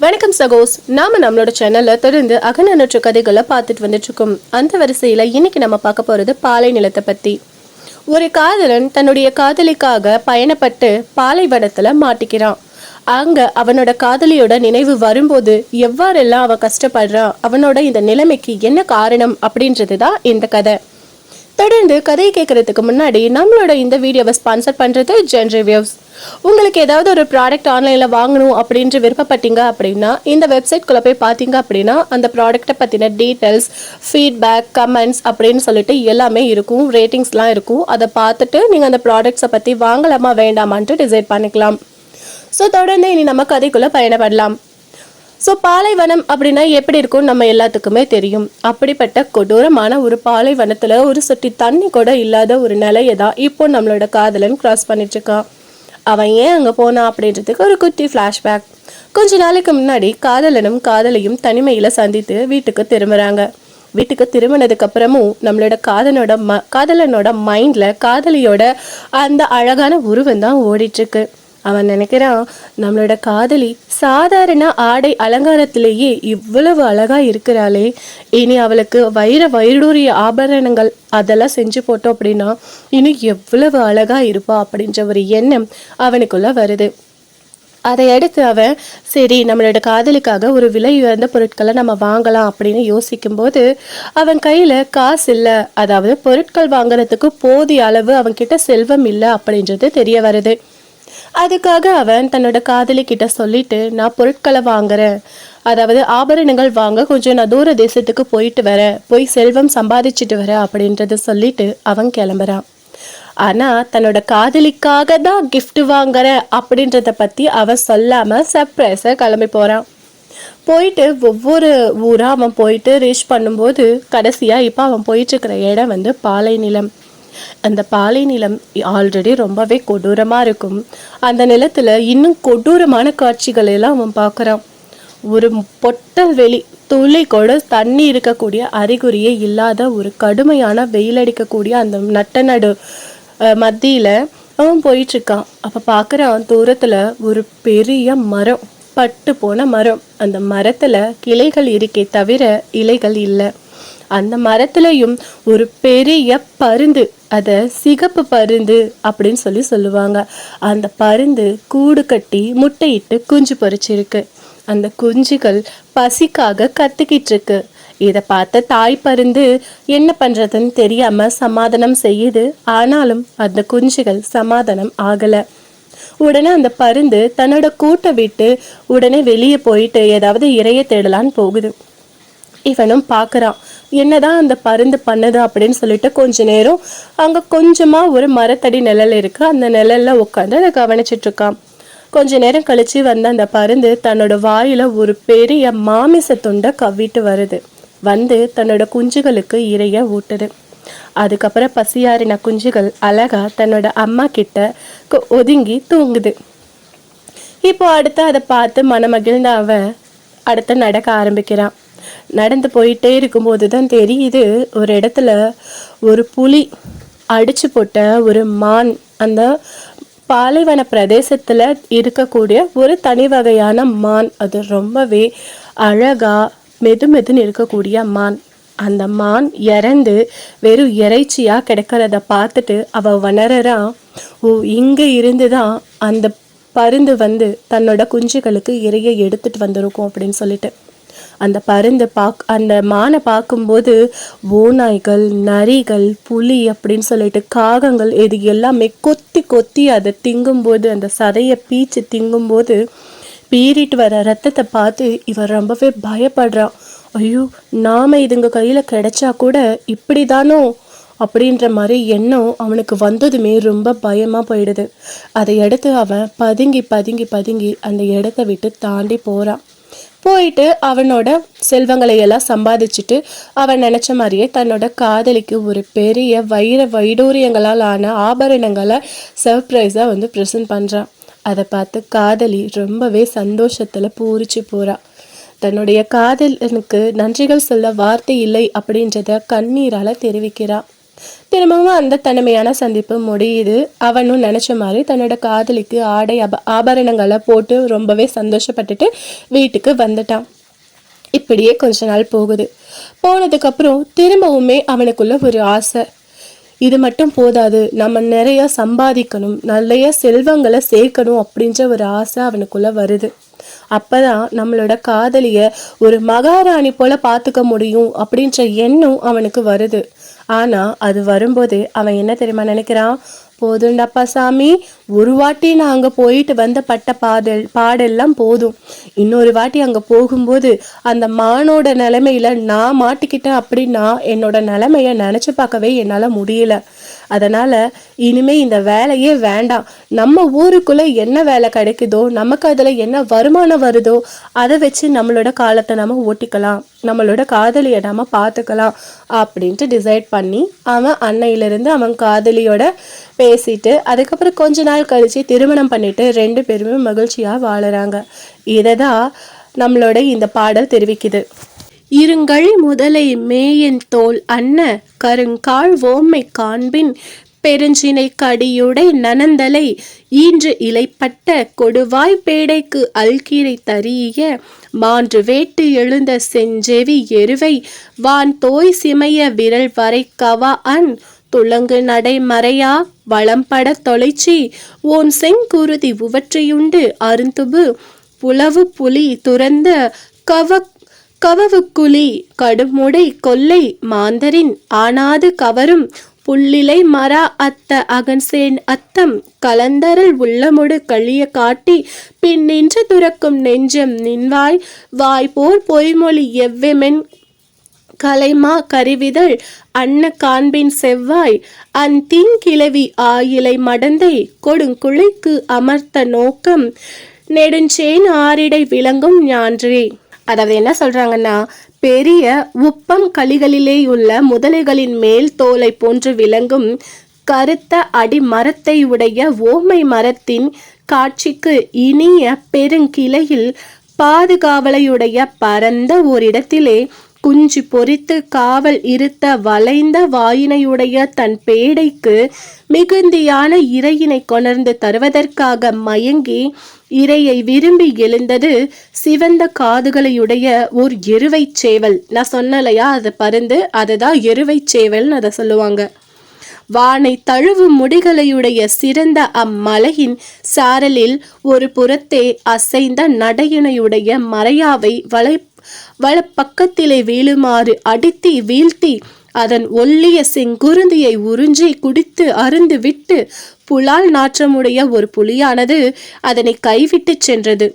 வணக்கம் சகோஸ். நாம நம்மளோட சேனல்ல தொடர்ந்து அகநற்று கதைகளை பார்த்துட்டு வந்துட்டு இருக்கோம் அந்த வரிசையில இன்னைக்கு நம்ம பார்க்க போறது பாலை நிலத்தை பத்தி. ஒரு காதலன் தன்னுடைய காதலிக்காக பயணப்பட்டு பாலைவனத்துல மாட்டிக்கிறான். அங்க அவனோட காதலியோட நினைவு வரும்போது எவ்வாறெல்லாம் அவன் கஷ்டப்படுறான் அவனோட இந்த நிலைமைக்கு என்ன காரணம் அப்படின்றது தான் இந்த கதை. தொடர்ந்து கதையை கேட்கறதுக்கு முன்னாடி நம்மளோட இந்த வீடியோவை ஸ்பான்சர் பண்ணுறது ஜென் ரிவ்யூஸ் உங்களுக்கு ஏதாவது ஒரு ப்ராடக்ட் ஆன்லைனில் வாங்கணும் அப்படின்ற விருப்பப்பட்டீங்க அப்படின்னா இந்த வெப்சைட்குள்ளே போய் பார்த்தீங்க அப்படின்னா அந்த ப்ராடக்ட்டை பற்றின டீட்டெயில்ஸ் ஃபீட்பேக் கமெண்ட்ஸ் அப்படின்னு சொல்லிட்டு எல்லாமே இருக்கும். ரேட்டிங்ஸ்லாம் இருக்கும். அதை பார்த்துட்டு நீங்கள் அந்த ப்ராடக்ட்ஸை பற்றி வாங்கலாமா வேண்டாமான்ட்டு டிசைட் பண்ணிக்கலாம். ஸோ தொடர்ந்து இனி நம்ம கதைக்குள்ளே பயணப்படலாம். ஸோ பாலைவனம் அப்படின்னா எப்படி இருக்கும் நம்ம எல்லாத்துக்குமே தெரியும். அப்படிப்பட்ட கொடூரமான ஒரு பாலைவனத்தில் ஒரு சொட்டி தண்ணி கூட இல்லாத ஒரு நிலையை தான் இப்போ நம்மளோட காதலன் கிராஸ் பண்ணிட்டுருக்கான். அவன் ஏன் அங்கே போனான் அப்படின்றதுக்கு ஒரு குட்டி ஃப்ளாஷ்பேக் கொஞ்ச நாளைக்கு முன்னாடி காதலனும் காதலியும் தனிமையில் சந்தித்து வீட்டுக்கு திரும்புகிறாங்க வீட்டுக்கு திரும்பினதுக்கு அப்புறமும் நம்மளோட காதலனோட ம காதலனோட மைண்டில் காதலியோட அந்த அழகான உருவம் தான் ஓடிட்டுருக்கு. அவன் நினைக்கிறான் நம்மளோட காதலி சாதாரண ஆடை அலங்காரத்திலேயே இவ்வளவு அழகா இருக்கிறாளே. இனி அவளுக்கு வைர வைடூரிய ஆபரணங்கள் அதெல்லாம் செஞ்சு போட்டோம் அப்படின்னா இனி எவ்வளவு அழகா இருப்பா அப்படின்ற ஒரு எண்ணம் அவனுக்குள்ள வருது. அதை அடுத்து அவன் சரி நம்மளோட காதலுக்காக ஒரு விலை உயர்ந்த பொருட்களை நம்ம வாங்கலாம் அப்படின்னு யோசிக்கும்போது அவன் கையில் காசு இல்லை. அதாவது பொருட்கள் வாங்குறதுக்கு போதிய அளவு அவன்கிட்ட செல்வம் இல்லை அப்படின்றது தெரிய வருது. அதுக்காக அவன் தன்னோட காதலி கிட்ட சொல்லிட்டு நான் பொருட்களை வாங்குறேன். அதாவது ஆபரணங்கள் வாங்க கொஞ்சம் நான் தூர தேசத்துக்கு போயிட்டு வரேன். போய் செல்வம் சம்பாதிச்சுட்டு வரேன் அப்படின்றத சொல்லிட்டு அவன் கிளம்புறான். ஆனா தன்னோட காதலிக்காக தான் கிஃப்ட் வாங்குறேன் அப்படின்றத பத்தி அவன் சொல்லாம சர்ப்ரைஸை கிளம்பி போறான். போயிட்டு ஒவ்வொரு ஊரா அவன் போயிட்டு ரீச் பண்ணும்போது கடைசியா இப்போ அவன் போயிட்டு இருக்கிற இடம் வந்து பாலை நிலம் அந்த பாலை நிலம் ஆல்ரெடி ரொம்பவே கொடூரமாக இருக்கும். அந்த நிலத்தில் இன்னும் கொடூரமான காட்சிகளெல்லாம் அவன் பார்க்குறான். ஒரு பொட்டல் வெளி துளி கூட தண்ணி இருக்கக்கூடிய அறிகுறியே இல்லாத ஒரு கடுமையான வெயில் அடிக்கக்கூடிய அந்த நட்ட நடு மத்தியில் அவன் போயிட்டுருக்கான். அப்போ பார்க்குறான் தூரத்தில் ஒரு பெரிய மரம் பட்டு போன மரம். அந்த மரத்தில் கிளைகள் இருக்கே தவிர இலைகள் இல்லை. அந்த மரத்துலயும் ஒரு பெரிய பருந்து அத சிகப்பு பருந்து அப்படின்னு சொல்லி சொல்லுவாங்க. அந்த பருந்து கூடு கட்டி முட்டையிட்டு குஞ்சு பொறிச்சிருக்கு. அந்த குஞ்சுகள் பசிக்காக கத்துக்கிட்டு இருக்கு இதை பார்த்த தாய் பருந்து என்ன பண்றதுன்னு தெரியாம சமாதானம் செய்யுது. ஆனாலும் அந்த குஞ்சுகள் சமாதானம் ஆகல. உடனே அந்த பருந்து தன்னோட கூட்டை விட்டு உடனே வெளியே போயிட்டு ஏதாவது இரைய தேடலான்னு போகுது. இவனும் பார்க்கறான். என்னதான் அந்த பருந்து பண்ணுது அப்படின்னு சொல்லிட்டு கொஞ்ச நேரம் அங்க கொஞ்சமா ஒரு மரத்தடி நிழல் இருக்கு. அந்த நிழல்ல உட்காந்து அதை கவனிச்சிட்டு இருக்கான். கொஞ்ச நேரம் கழிச்சு வந்த அந்த பருந்து தன்னோட வாயில ஒரு பெரிய மாமிச துண்டை கவ்விட்டு வருது. வந்து தன்னோட குஞ்சுகளுக்கு இறைய ஊட்டுது. அதுக்கப்புறம் பசியாறின குஞ்சுகள் அழகா தன்னோட அம்மா கிட்ட ஒதுங்கி தூங்குது. இப்போ அடுத்து அதை பார்த்து மனமகிழ்ந்த அவன் அடுத்து நடக்க ஆரம்பிக்கிறான். நடந்து போயிட்டே இருக்கும்போது தான் தெரியுது ஒரு இடத்துல ஒரு புலி அடிச்சு போட்ட ஒரு மான் அந்த பாலைவன பிரதேசத்தில் இருக்கக்கூடிய ஒரு தனி வகையான மான். அது ரொம்பவே அழகாக மெது மெதுன்னு இருக்கக்கூடிய மான். அந்த மான் இறந்து வெறும் இறைச்சியாக கிடக்கிறத பார்த்துட்டு அவ வணரறா ஓ இங்கே இருந்து தான் அந்த பருந்து வந்து தன்னோட குஞ்சுகளுக்கு இரையை எடுத்துட்டு வந்திருக்கும் அப்படின்னு சொல்லிட்டு. அந்த பருந்து பாக் அந்த மானை பார்க்கும்போது ஓநாய்கள் நரிகள் புலி அப்படின்னு சொல்லிட்டு காகங்கள் இது எல்லாமே கொத்தி கொத்தி அதை திங்கும்போது அந்த சதையை பீச்சு திங்கும்போது பீறிட்டு வர ரத்தத்தை பார்த்து இவர் ரொம்பவே பயப்படுறான். ஐயோ நாம இதுங்க கையில கிடைச்சா கூட இப்படிதானோ? அப்படின்ற மாதிரி எண்ணம் அவனுக்கு வந்ததுமே ரொம்ப பயமா போயிடுது. அதை எடுத்து அவன் பதுங்கி பதுங்கி பதுங்கி அந்த இடத்த விட்டு தாண்டி போறான். போயிட்டு அவனோட செல்வங்களை எல்லாம் சம்பாதிச்சுட்டு அவன் நினைச்ச மாதிரியே தன்னோட காதலிக்கு ஒரு பெரிய வைர வைடூரியங்களால் ஆன ஆபரணங்களை சர்ப்ரைஸாக வந்து ப்ரெசென்ட் பண்ணுறான் அதை பார்த்து காதலி ரொம்பவே சந்தோஷத்தில் பூரிச்சு போகிறான் தன்னுடைய காதலனுக்கு நன்றிகள் சொல்ல வார்த்தை இல்லை அப்படின்றத கண்ணீரால தெரிவிக்கிறான் திரும்பவும் அந்த தனிமையான சந்திப்பு முடியுது. அவனும் நினச்ச மாதிரி தன்னோட காதலிக்கு ஆடை அப ஆபரணங்களை போட்டு ரொம்பவே சந்தோஷப்பட்டுட்டு வீட்டுக்கு வந்துட்டான். இப்படியே கொஞ்ச நாள் போகுது. போனதுக்கப்புறம் திரும்பவுமே அவனுக்குள்ள ஒரு ஆசை. இது மட்டும் போதாது நம்ம நிறைய சம்பாதிக்கணும் நிறைய செல்வங்களை சேர்க்கணும் அப்படின்ற ஒரு ஆசை அவனுக்குள்ள வருது. அப்பதான் நம்மளோட காதலிய ஒரு மகாராணி போல பார்த்துக்க முடியும் அப்படின்ற எண்ணம் அவனுக்கு வருது. ஆனா அது வரும்போது அவன் என்ன தெரியுமா நினைக்கிறான்? போதுண்டப்பா சாமி. ஒரு வாட்டி நான் அங்கே போயிட்டு வந்த பட்ட பாடல் பாடெல்லாம் போதும். இன்னொரு வாட்டி அங்கே போகும்போது அந்த மானோட நிலைமையில நான் மாட்டிக்கிட்டேன் அப்படின்னா என்னோட நிலைமையை நினச்சி பார்க்கவே என்னால் முடியல. அதனால் இனிமே இந்த வேலையே வேண்டாம். நம்ம ஊருக்குள்ள என்ன வேலை கிடைக்குதோ நமக்கு அதில் என்ன வருமானம் வருதோ அதை வச்சு நம்மளோட காலத்தை நம்ம ஓட்டிக்கலாம். நம்மளோட காதலியை நம்ம பார்த்துக்கலாம். அப்படின்ட்டு டிசைட் பண்ணி அவன் அன்னையிலிருந்து அவன் காதலியோட பேசிட்டு அதுக்கப்புறம் கொஞ்ச நாள் கழிச்சு திருமணம் பண்ணிட்டு ரெண்டு பேருமே மகிழ்ச்சியாக வாழுறாங்க. இதை தான் நம்மளோட இந்த பாடல் தெரிவிக்குது. இருங்கள் முதலை மேயன் தோல் அன்ன கருங்கால் ஓமை காண்பின் பெருஞ்சினை கடியுடை நனந்தலை ஈன்று இலைப்பட்ட கொடுவாய் பேடைக்கு அல்கீரை தரிய மான்று வேட்டு எழுந்த செஞ்செவி எருவை வான் தோய் சிமைய விரல் வரை கவா அன் துளங்கு நடை மறையா வளம்பட தொலைச்சி ஓன் செங்குருதி உவற்றையுண்டு அருந்துபு புலவு புலி துறந்த கவ கவவுக்குழி கடுமுடை கொல்லை மாந்தரின் ஆனாது கவரும் புள்ளிலை மரா அத்த அகன்சேன் அத்தம் கலந்தரல் உள்ளமுடு கழிய காட்டி பின் நின்று துறக்கும் நெஞ்சம் நின்வாய் வாய் போர் பொய்மொழி எவ்வெமென் கலைமா கருவிதழ் அன்ன காண்பின் செவ்வாய் அந் கிளவி ஆயிலை மடந்தை கொடுங்குழைக்கு அமர்த்த நோக்கம் நெடுஞ்சேன் ஆரிடை விளங்கும் ஞான்றே. அதாவது என்ன சொல்றாங்கன்னா பெரிய உப்பம் களிகளிலே உள்ள முதலைகளின் மேல் தோலை போன்று விளங்கும் கருத்த அடி மரத்தை உடைய ஓமை மரத்தின் காட்சிக்கு இனிய பெருங்கிளையில் பாதுகாவலையுடைய பரந்த ஓரிடத்திலே குஞ்சு பொறித்து காவல் இருத்த வளைந்த வாயினையுடைய தன் பேடைக்கு மிகுந்தியான இறையினை கொணர்ந்து தருவதற்காக மயங்கி இரையை விரும்பி எழுந்தது சிவந்த காதுகளையுடைய ஒரு எருவை சேவல். நான் சொன்னலையா? அது பருந்து. அதுதான் எருவை சேவல்னு அதை சொல்லுவாங்க. வானை தழுவு முடிகளையுடைய சிறந்த அம்மலையின் சாரலில் ஒரு புறத்தே அசைந்த நடையினையுடைய மறையாவை வளை வலப்பக்கத்திலே வீழுமாறு அடித்தி வீழ்த்தி அதன் ஒல்லிய செங்குருந்தியை உறிஞ்சி குடித்து அருந்து விட்டு புலால் நாற்றமுடைய ஒரு புலியானது அதனை கைவிட்டு சென்றது.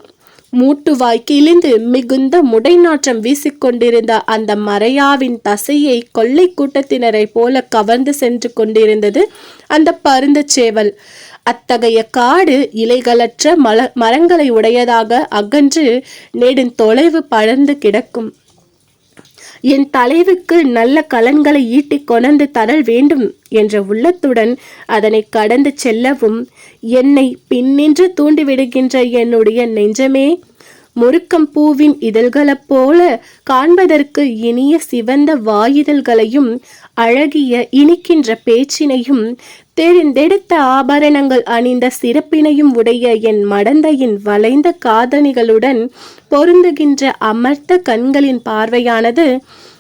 மூட்டுவாய் கிழிந்து மிகுந்த முடை நாற்றம் வீசிக்கொண்டிருந்த அந்த மறையாவின் தசையை கொள்ளை கூட்டத்தினரை போல கவர்ந்து சென்று கொண்டிருந்தது அந்த பருந்த சேவல். அத்தகைய காடு இலைகளற்ற மல மரங்களை உடையதாக அகன்று நெடுந்தொலைவு பழந்து கிடக்கும். என் தலைவுக்கு நல்ல கலன்களை ஈட்டிக் கொணர்ந்து தரல் வேண்டும் என்ற உள்ளத்துடன் அதனை கடந்து செல்லவும் என்னை பின்னின்று தூண்டிவிடுகின்ற என்னுடைய நெஞ்சமே முருக்கம் பூவின் இதழ்களைப் போல காண்பதற்கு இனிய சிவந்த வாயுதல்களையும் அழகிய இனிக்கின்ற பேச்சினையும் தெரிந்தெடுத்த ஆபரணங்கள் அணிந்த சிறப்பினையும் உடைய என் மடந்தையின் வளைந்த காதணிகளுடன் பொருந்துகின்ற அமர்த்த கண்களின் பார்வையானது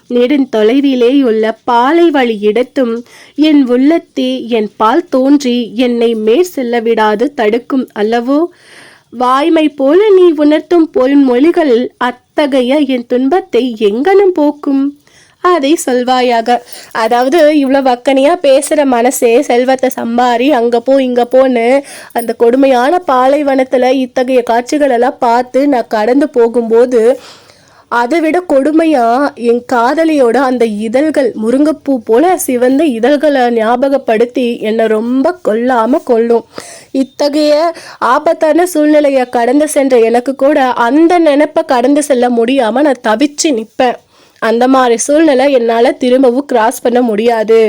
நெடுந்தொலைவிலேயுள்ள பாலை வழி இடத்தும் என் உள்ளத்தே என் பால் தோன்றி என்னை மேற் செல்லவிடாது தடுக்கும் அல்லவோ? வாய்மை போல நீ உணர்த்தும் பொன்மொழிகள் அத்தகைய என் துன்பத்தை எங்கனும் போக்கும்? அதை சொல்வாயாக. அதாவது இவ்வளோ வக்கனையாக பேசுகிற மனசே செல்வத்தை சம்பாரி அங்கே போ இங்கே போன்னு அந்த கொடுமையான பாலைவனத்தில் இத்தகைய காட்சிகளெல்லாம் பார்த்து நான் கடந்து போகும்போது அதை விட கொடுமையா என் காதலியோட அந்த இதழ்கள் முருங்கைப்பூ போல சிவந்த இதழ்களை ஞாபகப்படுத்தி என்னை ரொம்ப கொல்லாம கொள்ளும் இத்தகைய ஆபத்தான சூழ்நிலையை கடந்து சென்ற எனக்கு கூட அந்த நினைப்பை கடந்து செல்ல முடியாம நான் தவிச்சு நிற்பேன். அந்த மாதிரி சூழ்நிலை என்னால் திரும்பவும் கிராஸ் பண்ண முடியாது.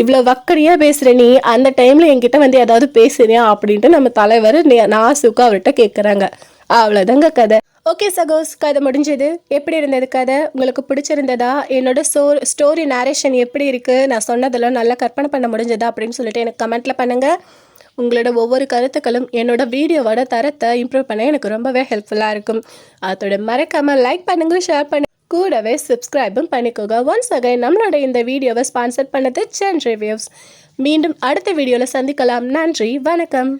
இவ்வளோ வக்கடியாக பேசுகிற நீ அந்த டைமில் என்கிட்ட வந்து ஏதாவது பேசுறியா அப்படின்ட்டு நம்ம தலைவர் நாசுக்கு அவர்கிட்ட கேட்குறாங்க அவ்வளோதாங்க கதை. ஓகே சகோஸ் கதை முடிஞ்சது. எப்படி இருந்தது கதை? உங்களுக்கு பிடிச்சிருந்ததா? என்னோட ஸ்டோ ஸ்டோரி நேரேஷன் எப்படி இருக்குது நான் சொன்னதெல்லாம் நல்லா கற்பனை பண்ண முடிஞ்சதா? அப்படின்னு சொல்லிட்டு எனக்கு கமெண்ட்டில் பண்ணுங்கள் உங்களோட ஒவ்வொரு கருத்துக்களும் என்னோட வீடியோவோட தரத்தை இம்ப்ரூவ் பண்ண எனக்கு ரொம்பவே ஹெல்ப்ஃபுல்லாக இருக்கும். அதோட மறக்காமல் லைக் பண்ணுங்கள் ஷேர் பண்ணு கூடவே சப்ஸ்கிரைபும் பண்ணிக்கோங்க. ஒன்ஸ் அகைன் நம்மளோட இந்த வீடியோவை ஸ்பான்சர் பண்ணது சென் ரிவ்யூஸ் மீண்டும் அடுத்த வீடியோவில் சந்திக்கலாம். நன்றி வணக்கம்.